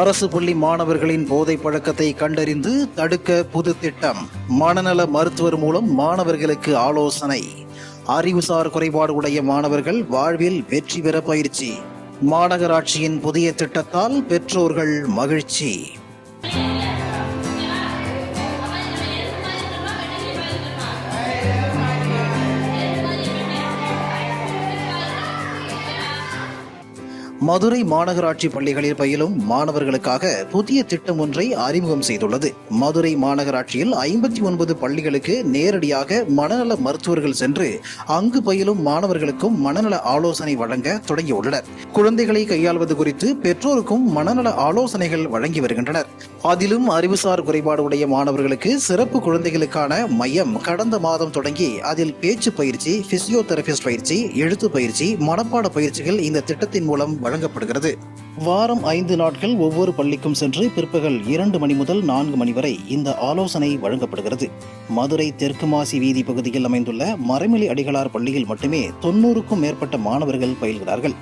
அரசு பள்ளி மாணவர்களின் போதை பழக்கத்தை கண்டறிந்து தடுக்க புது திட்டம் மனநல மருத்துவர் மூலம் மாணவர்களுக்கு ஆலோசனை. அறிவுசார் குறைபாடு உடைய மாணவர்கள் வாழ்வில் வெற்றி பெற பயிற்சி. மாநகராட்சியின் புதிய திட்டத்தால் பெற்றோர்கள் மகிழ்ச்சி. மதுரை மாநகராட்சி பள்ளிகளில் பயிலும் மாணவர்களுக்காக புதிய திட்டம் ஒன்றை அறிமுகம் செய்துள்ளது. மதுரை மாநகராட்சியில் ஐம்பத்தி ஒன்பது பள்ளிகளுக்கு நேரடியாக மனநல மருத்துவர்கள் சென்று அங்கு பயிலும் மாணவர்களுக்கும் மனநல ஆலோசனை வழங்க தொடங்கியுள்ளனர். குழந்தைகளை கையாள்வது குறித்து பெற்றோருக்கும் மனநல ஆலோசனைகள் வழங்கி வருகின்றனர். அதிலும் அறிவுசார் குறைபாடு உடைய மாணவர்களுக்கு சிறப்பு குழந்தைகளுக்கான மையம் கடந்த மாதம் தொடங்கி அதில் பேச்சு பயிற்சி பிசியோதெரபிஸ்ட் பயிற்சி எழுத்து பயிற்சி மனப்பாட பயிற்சிகள் இந்த திட்டத்தின் மூலம் வழங்கப்படுகிறது. வாரம் ஐந்து நாட்கள் ஒவ்வொரு பள்ளிக்கும் சென்று பிற்பகல் இரண்டு மணி முதல் நான்கு மணி வரை இந்த ஆலோசனை வழங்கப்படுகிறது. மதுரை தெற்கு மாசி வீதி பகுதியில் அமைந்துள்ள மறைமலை அடிகளார் பள்ளியில் மட்டுமே தொண்ணூறுக்கும் மேற்பட்ட மாணவர்கள் பயில்கிறார்கள்.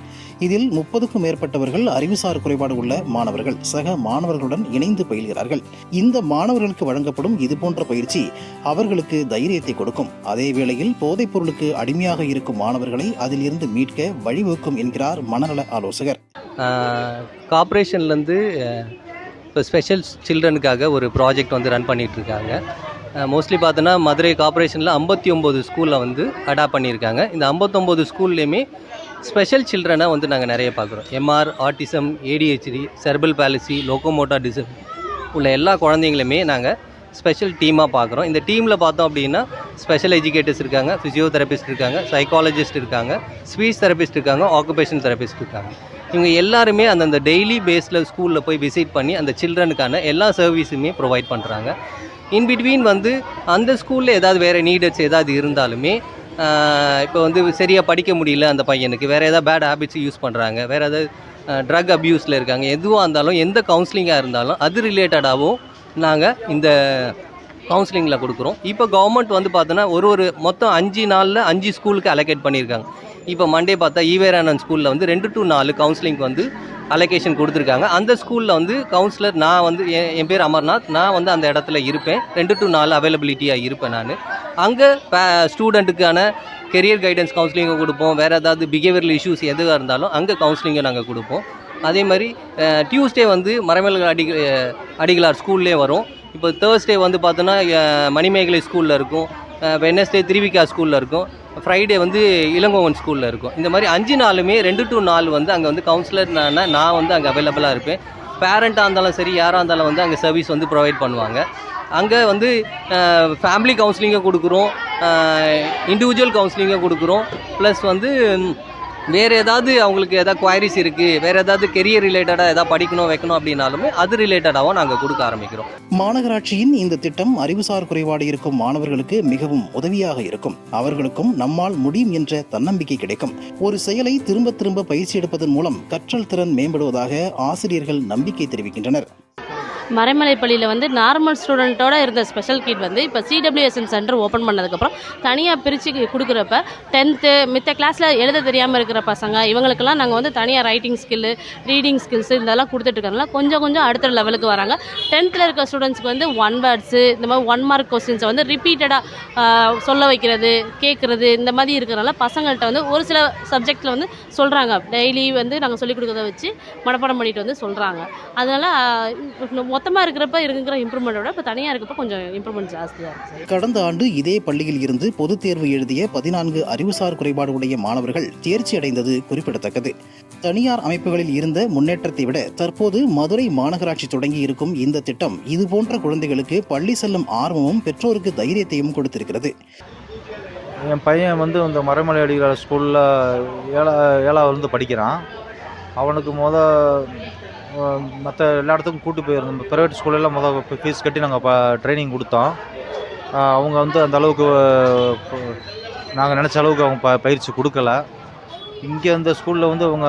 இதில் முப்பதுக்கும் மேற்பட்டவர்கள் அறிவுசார் குறைபாடு உள்ள மாணவர்கள். சக மாணவர்களுடன் இணைந்து பயில்கிறார்கள். இந்த மாணவர்களுக்கு வழங்கப்படும் இதுபோன்ற பயிற்சி அவர்களுக்கு தைரியத்தை கொடுக்கும். அதே வேளையில் போதைப் பொருளுக்கு அடிமையாக இருக்கும் மாணவர்களை அதிலிருந்து மீட்க வழிவகுக்கும் என்கிறார் மனநல ஆலோசகர். கார்பரேஷன்லேருந்து இப்போ ஸ்பெஷல் சில்ட்ரனுக்காக ஒரு ப்ராஜெக்ட் வந்து ரன் பண்ணிகிட்ருக்காங்க மோஸ்ட்லி பார்த்தோன்னா மதுரை கார்ப்பரேஷனில் ஐம்பத்தி ஒம்பது ஸ்கூலில் வந்து அடாப்ட் பண்ணியிருக்காங்க. இந்த ஐம்பத்தொம்போது ஸ்கூல்லையுமே ஸ்பெஷல் சில்ட்ரனை வந்து நாங்கள் நிறைய பார்க்குறோம். MR autism ADHD cerebral palsy locomotor டிசம் உள்ள எல்லா குழந்தைங்களுமே நாங்கள் ஸ்பெஷல் டீமாக பார்க்குறோம். இந்த டீமில் பார்த்தோம் அப்படின்னா ஸ்பெஷல் எஜுகேட்டர்ஸ் இருக்காங்க ஃபிசியோதெரபிஸ்ட் இருக்காங்க சைக்காலஜிஸ்ட் இருக்காங்க ஸ்பீச் தெரபிஸ்ட் இருக்காங்க ஆக்குபேஷன் தெரபிஸ்ட் இருக்காங்க. இவங்க எல்லாருமே அந்தந்த டெய்லி பேஸில் ஸ்கூலில் போய் விசிட் பண்ணி அந்த சில்ட்ரனுக்கான எல்லா சர்வீஸுமே ப்ரொவைட் பண்ணுறாங்க இன் பிட்வீன் வந்து அந்த ஸ்கூலில் ஏதாவது வேறு நீடட்ஸ் ஏதாவது இருந்தாலுமே இப்போ வந்து சரியாக படிக்க முடியல அந்த பையனுக்கு. வேறு ஏதாவது பேட் ஹேபிட்ஸ் யூஸ் பண்ணுறாங்க வேறு ஏதாவது ட்ரக் அப்யூஸில் இருக்காங்க. எதுவாக இருந்தாலும் எந்த கவுன்சிலிங்காக இருந்தாலும் அது ரிலேட்டடாகவும் நாங்கள் இந்த கவுன்சிலிங்கில் கொடுக்குறோம். இப்போ கவர்மெண்ட் வந்து பார்த்தோன்னா ஒரு ஒரு மொத்தம் அஞ்சு நாளில் அஞ்சு ஸ்கூலுக்கு அலோகேட் பண்ணியிருக்காங்க. இப்போ மண்டே பார்த்தா ஈவேரானந்த் ஸ்கூலில் வந்து ரெண்டு டு நாலு கவுன்சிலிங் வந்து அலோகேஷன் கொடுத்துருக்காங்க. அந்த ஸ்கூலில் வந்து கவுன்சிலர் நான் வந்து என் என் பேர் அமர்நாத். நான் வந்து அந்த இடத்துல இருப்பேன். ரெண்டு டு நாலு அவைலபிலிட்டியாக இருப்பேன் நான். அங்கே ஸ்டூடெண்ட்டுக்கான கெரியர் கைடன்ஸ் கவுன்சிலிங்கை கொடுப்போம். வேறு ஏதாவது பிஹேவியரல் இஷ்யூஸ் எதுவாக இருந்தாலும் அங்கே கவுன்சிலிங்கை நாங்கள் கொடுப்போம். அதே மாதிரி டியூஸ்டே வந்து மரமேல் அடி அடிகளார் ஸ்கூல்லே வரும். இப்போ தேர்ஸ்டே வந்து பார்த்தோன்னா மணிமேகலை ஸ்கூலில் இருக்கும். வெனஸ்டே திருவிக்கா ஸ்கூலில் இருக்கும். ஃப்ரைடே வந்து இளங்கோவன் ஸ்கூலில் இருக்கும். இந்த மாதிரி அஞ்சு நாளுமே ரெண்டு டு நாலு வந்து அங்கே வந்து கவுன்சிலர் நான் நான் வந்து அங்கே அவைலபிளாக இருப்பேன். பேரண்ட்டாக இருந்தாலும் சரி யாராக இருந்தாலும் வந்து அங்கே சர்வீஸ் வந்து ப்ரொவைட் பண்ணுவாங்க. அங்கே வந்து ஃபேமிலி கவுன்சிலிங்கை கொடுக்குறோம். இண்டிவிஜுவல் கவுன்சிலிங்கை கொடுக்குறோம். ப்ளஸ் வந்து வேறு ஏதாவது அவங்களுக்கு ஏதாவது குவாரிஸ் இருக்குது வேறு ஏதாவது கெரியர் ரிலேட்டடாக ஏதாவது படிக்கணும் வைக்கணும் அப்படின்னாலுமே அது ரிலேட்டடாகவும் நாங்கள் கொடுக்க ஆரம்பிக்கிறோம். மாநகராட்சியின் இந்த திட்டம் அறிவுசார் குறைபாடு இருக்கும் மாணவர்களுக்கு மிகவும் உதவியாக இருக்கும். அவர்களுக்கும் நம்மால் முடியும் என்ற தன்னம்பிக்கை கிடைக்கும். ஒரு செயலை திரும்ப திரும்ப பயிற்சி எடுப்பதன் மூலம் கற்றல் திறன் மேம்படுவதாக ஆசிரியர்கள் நம்பிக்கை தெரிவிக்கின்றனர். மறைமலை பள்ளியில் வந்து நார்மல் ஸ்டூடெண்ட்டோட இருந்த ஸ்பெஷல் கிட் வந்து இப்போ சிடபிள்யூஎஸ்என் சென்டர் ஓப்பன் பண்ணதுக்கப்புறம் தனியாக பிரித்து கொடுக்குறப்ப டென்த்து மித்த கிளாஸில் எழுத தெரியாமல் இருக்கிற பசங்க இவங்களுக்கெல்லாம் நாங்கள் வந்து தனியாக ரைட்டிங் ஸ்கில்லு ரீடிங் ஸ்கில்ஸ் இதெல்லாம் கொடுத்துட்ருக்கனால கொஞ்சம் கொஞ்சம் அடுத்த லெவலுக்கு வராங்க. டென்த்தில் இருக்க ஸ்டூடெண்ட்ஸ்க்கு வந்து ஒன் வேர்ட்ஸு இந்த மாதிரி ஒன் மார்க் கொஸ்டின்ஸை வந்து ரிப்பீட்டடாக சொல்ல வைக்கிறது கேட்குறது இந்த மாதிரி இருக்கிறனால பசங்கள்கிட்ட வந்து ஒரு சில சப்ஜெக்டில் வந்து சொல்கிறாங்க டெய்லி வந்து நாங்கள் சொல்லிக் கொடுக்கறத வச்சு மனப்பாடம் பண்ணிட்டு வந்து சொல்கிறாங்க அதனால் மொத்தமாக இருக்கிறப்ப இருக்கிற இம்ப்ரூவ்மெண்ட்டோட இப்போ தனியாக இருக்கப்போ கொஞ்சம் இம்ப்ரூவ்மெண்ட் ஜாஸ்தியாக இருக்குது கடந்த ஆண்டு இதே பள்ளியில் இருந்து பொதுத் தேர்வு எழுதிய பதினான்கு அறிவுசார் குறைபாடு உடைய மாணவர்கள் தேர்ச்சி அடைந்தது குறிப்பிடத்தக்கது. தனியார் அமைப்புகளில் இருந்த முன்னேற்றத்தை விட தற்போது மதுரை மாநகராட்சி தொடங்கி இருக்கும் இந்த திட்டம் இதுபோன்ற குழந்தைகளுக்கு பள்ளி செல்லும் ஆர்வமும் பெற்றோருக்கு தைரியத்தையும் கொடுத்திருக்கிறது. என் பையன் வந்து இந்த மறைமலை அடிகளார் ஸ்கூலில் ஏழா ஏழாவதுலேருந்து படிக்கிறான். அவனுக்கு முத மற்ற எல்லா இடத்துக்கும் கூட்டு போயிருந்தோம் ப்ரைவேட் ஸ்கூலெல்லாம் மொதல் ஃபீஸ் கட்டி நாங்கள் ப ட்ரைனிங் கொடுத்தோம். அவங்க வந்து அந்த அளவுக்கு நாங்கள் நினச்ச அளவுக்கு அவங்க ப பயிற்சி கொடுக்கல. இங்கே இந்த ஸ்கூலில் வந்து அவங்க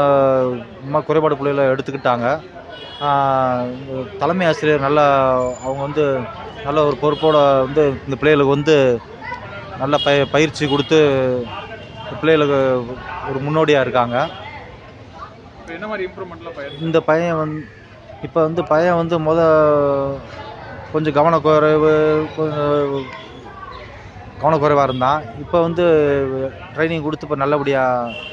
சும்மா குறைபாடு பிள்ளைகளை எடுத்துக்கிட்டாங்க. தலைமை ஆசிரியர் நல்லா அவங்க வந்து நல்ல ஒரு பொறுப்போடு வந்து இந்த பிள்ளைகளுக்கு வந்து நல்ல பய பயிற்சி கொடுத்து பிள்ளைகளுக்கு ஒரு முன்னோடியாக இருக்காங்க. என்ன மாதிரி இம்ப்ரூவ்மெண்ட்லாம் பயிர் இந்த பையன் வந்து இப்போ வந்து பையன் வந்து முத கொஞ்சம் கவனக்குறைவு கொஞ்சம் கவனக்குறைவாக இருந்தான். இப்போ வந்து ட்ரைனிங் கொடுத்து இப்போ நல்லபடியாக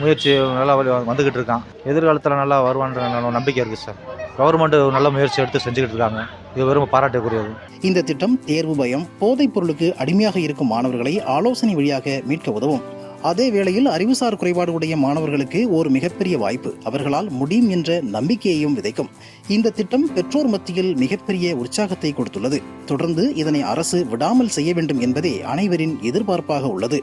முயற்சி நல்லா வந்துக்கிட்டு இருக்கான். எதிர்காலத்தில் நல்லா வருவான்ற நம்பிக்கை இருக்குது சார். கவர்மெண்ட்டு நல்ல முயற்சி எடுத்து செஞ்சுக்கிட்டு இருக்காங்க. இது வெறும் பாராட்டக்கூடியது இந்த திட்டம் தேர்வு பயம் போதைப் பொருளுக்கு அடிமையாக இருக்கும் மாணவர்களை ஆலோசனை வழியாக மீட்க உதவும். அதே வேளையில் அறிவுசார் குறைபாடு உடைய மாணவர்களுக்கு ஒரு மிகப்பெரிய வாய்ப்பு. அவர்களால் முடியும் என்ற நம்பிக்கையையும் விதைக்கும். இந்த திட்டம் பெற்றோர் மத்தியில் மிகப்பெரிய உற்சாகத்தை கொடுத்துள்ளது. தொடர்ந்து இதனை அரசு விடாமல் செய்ய வேண்டும் என்பதே அனைவரின் எதிர்பார்ப்பாக உள்ளது.